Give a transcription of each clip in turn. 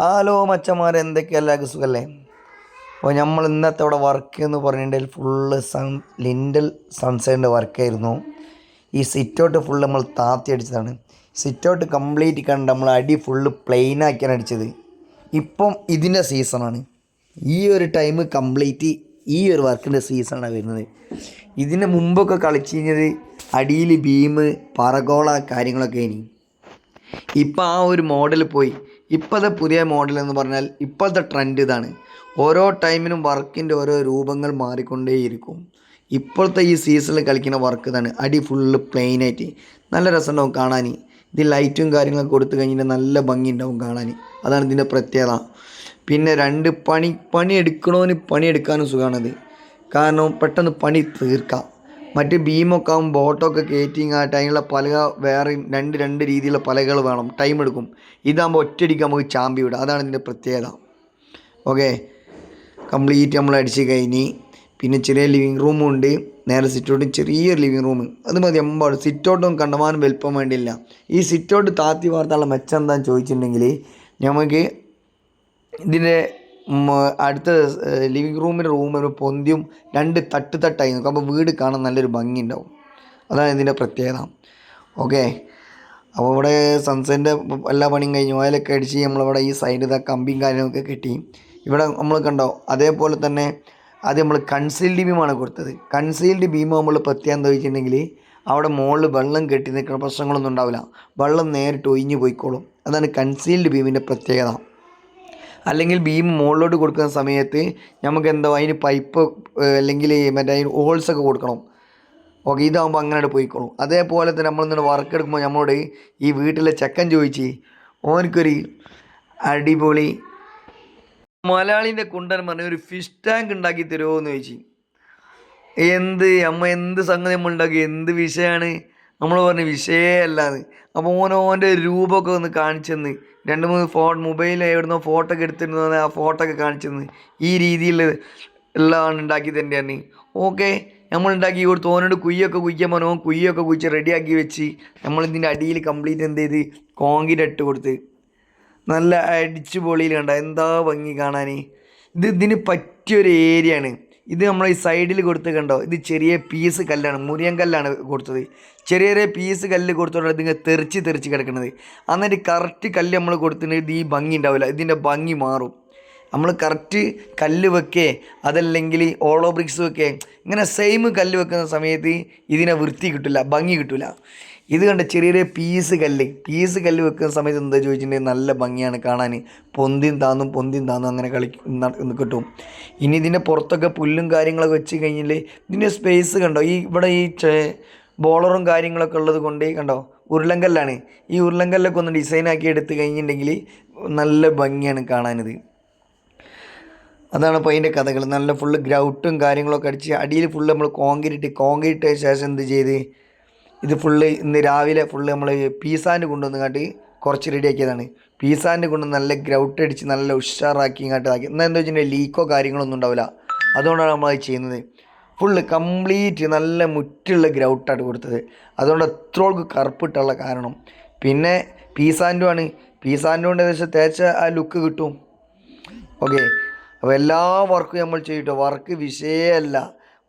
Hello മച്ചന്മാർ എന്തൊക്കെയല്ല സുഖല്ലേ? അപ്പോൾ നമ്മൾ ഇന്നത്തെ ഇവിടെ വർക്ക് എന്ന് പറഞ്ഞിട്ടുണ്ടെങ്കിൽ ഫുള്ള് സൺ ലിൻഡൽ സൺസൈഡിന്റെ വർക്കായിരുന്നു ഈ സിറ്റൗട്ട് ഫുള്ള് നമ്മൾ താത്തി അടിച്ചതാണ്. സിറ്റൗട്ട് കംപ്ലീറ്റ് കണ്ട് നമ്മൾ അടി ഫുള്ള് പ്ലെയിൻ ആക്കിയാണ് അടിച്ചത്. ഇപ്പം ഇതിന്റെ സീസണാണ് ഈ ഒരു ടൈം കംപ്ലീറ്റ് ഈ ഒരു വർക്കിന്റെ സീസണാണ് വരുന്നത്. ഇതിന് മുമ്പൊക്കെ കളിച്ചു കഴിഞ്ഞത് അടിയിൽ ബീം പറഗോള കാര്യങ്ങളൊക്കെ ഇനി ഇപ്പം ആ ഒരു മോഡൽ പോയി. ഇപ്പോഴത്തെ പുതിയ മോഡൽ എന്ന് പറഞ്ഞാൽ ഇപ്പോഴത്തെ ട്രെൻഡ് ഇതാണ്. ഓരോ ടൈമിനും വർക്കിന്റെ ഓരോ രൂപങ്ങൾ മാറിക്കൊണ്ടേയിരിക്കും. ഇപ്പോഴത്തെ ഈ സീസണിൽ കളിക്കുന്ന വർക്ക് ഇതാണ്. അടി ഫുള്ള് പ്ലെയിൻ ആയിട്ട്. നല്ല രസമുണ്ടാവും കാണാൻ ഇത് ലൈറ്റും കാര്യങ്ങളൊക്കെ കൊടുത്തു കഴിഞ്ഞാൽ നല്ല ഭംഗി ഉണ്ടാവും കാണാൻ അതാണ് ഇതിന്റെ പ്രത്യേകത. പിന്നെ രണ്ട് പണി പണി എടുക്കണോന് പണിയെടുക്കാനും സുഖമാണത് കാരണം പെട്ടെന്ന് പണി തീർക്കാം. മറ്റ് ബീമൊക്കെ ആകുമ്പോൾ ബോട്ടൊക്കെ കയറ്റിങ് ആ അതിനുള്ള പലക വേറെ രണ്ട് രണ്ട് രീതിയിലുള്ള പലകൾ വേണം ടൈം എടുക്കും. ഇതാകുമ്പോൾ ഒറ്റയടിക്ക് നമുക്ക് ചാമ്പി വിടാം. അതാണ് ഇതിന്റെ പ്രത്യേകത. ഓക്കെ കംപ്ലീറ്റ് നമ്മൾ അടിച്ച് കഴിഞ്ഞ് പിന്നെ ചെറിയ ലിവിങ് റൂമുണ്ട് നേരെ സിറ്റൗട്ടും ചെറിയൊരു ലിവിങ് റൂം അത് മതി എമ്പാട്. സിറ്റൗട്ടും കണ്ടമാനം വലിപ്പം വേണ്ടിയില്ല ഈ സിറ്റൗട്ട് താത്തി വാർത്തുള്ള മെച്ചം എന്താണെന്ന് ചോദിച്ചിട്ടുണ്ടെങ്കിൽ നമുക്ക് ഇതിന്റെ അടുത്ത ലിവിങ് റൂമിന്റെ റൂമിന് പൊന്തിയും രണ്ട് തട്ട് തട്ടായി നിൽക്കും അപ്പോൾ വീട് കാണാൻ നല്ലൊരു ഭംഗി ഉണ്ടാവും അതാണ് ഇതിന്റെ പ്രത്യേകത. ഓക്കെ. അപ്പോൾ ഇവിടെ സൺസെറ്റിന്റെ എല്ലാ പണിയും കഴിഞ്ഞു. ഓയിലൊക്കെ അടിച്ച് നമ്മളിവിടെ ഈ സൈഡിൽ ആ കമ്പിയും കാര്യങ്ങളൊക്കെ കെട്ടി. ഇവിടെ നമ്മൾ കണ്ടോ അതേപോലെ തന്നെ അത് നമ്മൾ കൺസീൽഡ് ബീമാണ് കൊടുത്തത്. കൺസീൽഡ് ബീം നമ്മൾ പ്രത്യേകം എന്താ വെച്ചിട്ടുണ്ടെങ്കിൽ അവിടെ മുകളിൽ വെള്ളം കെട്ടി നിൽക്കുന്ന പ്രശ്നങ്ങളൊന്നും ഉണ്ടാവില്ല. വെള്ളം നേരിട്ട് ഒഴിഞ്ഞു പോയിക്കോളും. അതാണ് കൺസീൽഡ് ബീമിന്റെ പ്രത്യേകത. അല്ലെങ്കിൽ ബീം മുകളിലോട്ട് കൊടുക്കുന്ന സമയത്ത് നമുക്ക് എന്തോ അതിന് പൈപ്പ് അല്ലെങ്കിൽ മറ്റേ അതിന് ഹോൾസ് ഒക്കെ കൊടുക്കണം. ഓക്കെ ഇതാകുമ്പോൾ അങ്ങനെ പോയിക്കോളും. അതേപോലെ തന്നെ നമ്മൾ ഇന്നിട്ട് വർക്ക് എടുക്കുമ്പോൾ നമ്മളോട് ഈ വീട്ടിലെ ചെക്കൻ ചോദിച്ച് ഓനക്കൊരു അടിപൊളി മലയാളിന്റെ കുണ്ടൻ പറഞ്ഞ ഒരു ഫിഷ് ടാങ്ക് ഉണ്ടാക്കി തരുമോ എന്ന് ചോദിച്ചു. എന്ത് അമ്മ എന്ത് സംഗതി നമ്മൾ ഉണ്ടാക്കി എന്ത് വിഷയമാണ് നമ്മൾ പറഞ്ഞു വിഷയമല്ലാന്ന് അപ്പോൾ ഓന്റെ രൂപമൊക്കെ ഒന്ന് കാണിച്ചെന്ന്. രണ്ട് മൂന്ന് ഫോ മൊബൈലിൽ എവിടുന്നോ ഫോട്ടോ ഒക്കെ എടുത്തിരുന്നു ആ ഫോട്ടോ ഒക്കെ കാണിച്ചെന്ന്. ഈ രീതിയിൽ എല്ലാം ഉണ്ടാക്കി തന്നെയാണ് ഓക്കെ നമ്മൾ ഉണ്ടാക്കി കൊടുത്തു. ഓനോട് കുയ്യൊക്കെ കുയ്യാൻ പറഞ്ഞു. ഓൻ കുയ്യൊക്കെ കുയിച്ച് റെഡിയാക്കി വെച്ച് നമ്മൾ ഇതിന്റെ അടിയിൽ കംപ്ലീറ്റ് എന്ത് ചെയ്ത് കോൺക്രീറ്റ് ഇട്ട് കൊടുത്ത്. നല്ല അടിച്ചു പൊളിയിൽ കണ്ട എന്താ ഭംഗി കാണാൻ ഇത് ഇതിന് പറ്റിയൊരു ഏരിയയാണ് ഇത് നമ്മൾ ഈ സൈഡിൽ കൊടുത്ത് കണ്ടോ? ഇത് ചെറിയ പീസ് കല്ലാണ് മുറിയൻ കല്ലാണ് കൊടുത്തത്. ചെറിയ ചെറിയ പീസ് കല്ല് കൊടുത്തോണ്ട് ഇതിങ്ങനെ തെറിച്ച് തെറിച്ച് കിടക്കുന്നത്. അന്നിട്ട് കറക്റ്റ് കല്ല് നമ്മൾ കൊടുത്തിട്ട് ഇത് ഈ ഭംഗി ഉണ്ടാവില്ല. ഇതിന്റെ ഭംഗി മാറും. നമ്മൾ കറക്റ്റ് കല്ല് വെക്കേ അതല്ലെങ്കിൽ ഓളോ ബ്രിക്സ് വെക്കേ ഇങ്ങനെ സെയിം കല്ല് വെക്കുന്ന സമയത്ത് ഇതിനെ വൃത്തി കിട്ടില്ല ഭംഗി കിട്ടില്ല ഇത് കണ്ട ചെറിയ പീസ് കല്ല്. പീസ് കല്ല് വെക്കുന്ന സമയത്ത് എന്താ ചോദിച്ചിട്ടുണ്ടെങ്കിൽ നല്ല ഭംഗിയാണ് കാണാൻ. പൊന്തിയും താന്നും പൊന്തിയും താന്നും അങ്ങനെ കളി കിട്ടും. ഇനി ഇതിന്റെ പുറത്തൊക്കെ പുല്ലും കാര്യങ്ങളൊക്കെ വെച്ച് കഴിഞ്ഞാൽ ഇതിന്റെ സ്പേസ് കണ്ടോ? ഈ ഇവിടെ ഈ ബോളറും കാര്യങ്ങളൊക്കെ ഉള്ളത് കൊണ്ട് കണ്ടോ? ഉരുളങ്കല്ലാണ് ഈ ഉരുളങ്കല്ലൊക്കെ ഒന്ന് ഡിസൈനാക്കി എടുത്തു കഴിഞ്ഞിട്ടുണ്ടെങ്കിൽ നല്ല ഭംഗിയാണ് കാണാനിത് അതാണ് അപ്പോൾ അതിന്റെ കഥകൾ നല്ല ഫുള്ള് ഗ്രൗട്ടും കാര്യങ്ങളൊക്കെ അടിച്ച് അടിയിൽ ഫുള്ള് നമ്മൾ കോൺക്രീറ്റ് കോൺക്രീറ്റ് ശേഷം എന്ത് ചെയ്ത് ഇത് ഫുള്ള് ഇന്ന് രാവിലെ ഫുള്ള് നമ്മൾ പീസാന്റെ കൊണ്ടുവന്ന് കാട്ടി കുറച്ച് റെഡിയാക്കിയതാണ് പീസാന്റെ കൊണ്ട് നല്ല ഗ്രൗട്ട് അടിച്ച് നല്ല ഉഷാറാക്കി ഇങ്ങോട്ട് ആക്കി എന്നാൽ എന്താ വെച്ചിട്ടുണ്ടെങ്കിൽ ലീക്കോ കാര്യങ്ങളൊന്നും ഉണ്ടാവില്ല. അതുകൊണ്ടാണ് നമ്മൾ അത് ചെയ്യുന്നത്. ഫുള്ള് കംപ്ലീറ്റ് നല്ല മുറ്റുള്ള ഗ്രൗട്ടാണ് കൊടുത്തത്. അതുകൊണ്ട് അത്രോൾക്ക് കറുപ്പിട്ടുള്ള കാരണം. പിന്നെ പീസാന്റെ ആണ്. പീസാന്റെ കൊണ്ട് ഏകദേശം തേച്ച ആ ലുക്ക് കിട്ടും. ഓക്കെ അപ്പോൾ എല്ലാ വർക്കും നമ്മൾ ചെയ്യട്ടോ വർക്ക് വിഷയമല്ല.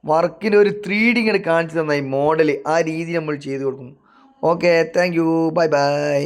വർക്കിന് ഒരു ത്രീ ഡി ഇങ്ങനെ കാണിച്ചു തന്നായി ഈ മോഡൽ ആ രീതി നമ്മൾ ചെയ്തു കൊടുക്കും okay thank you bye bye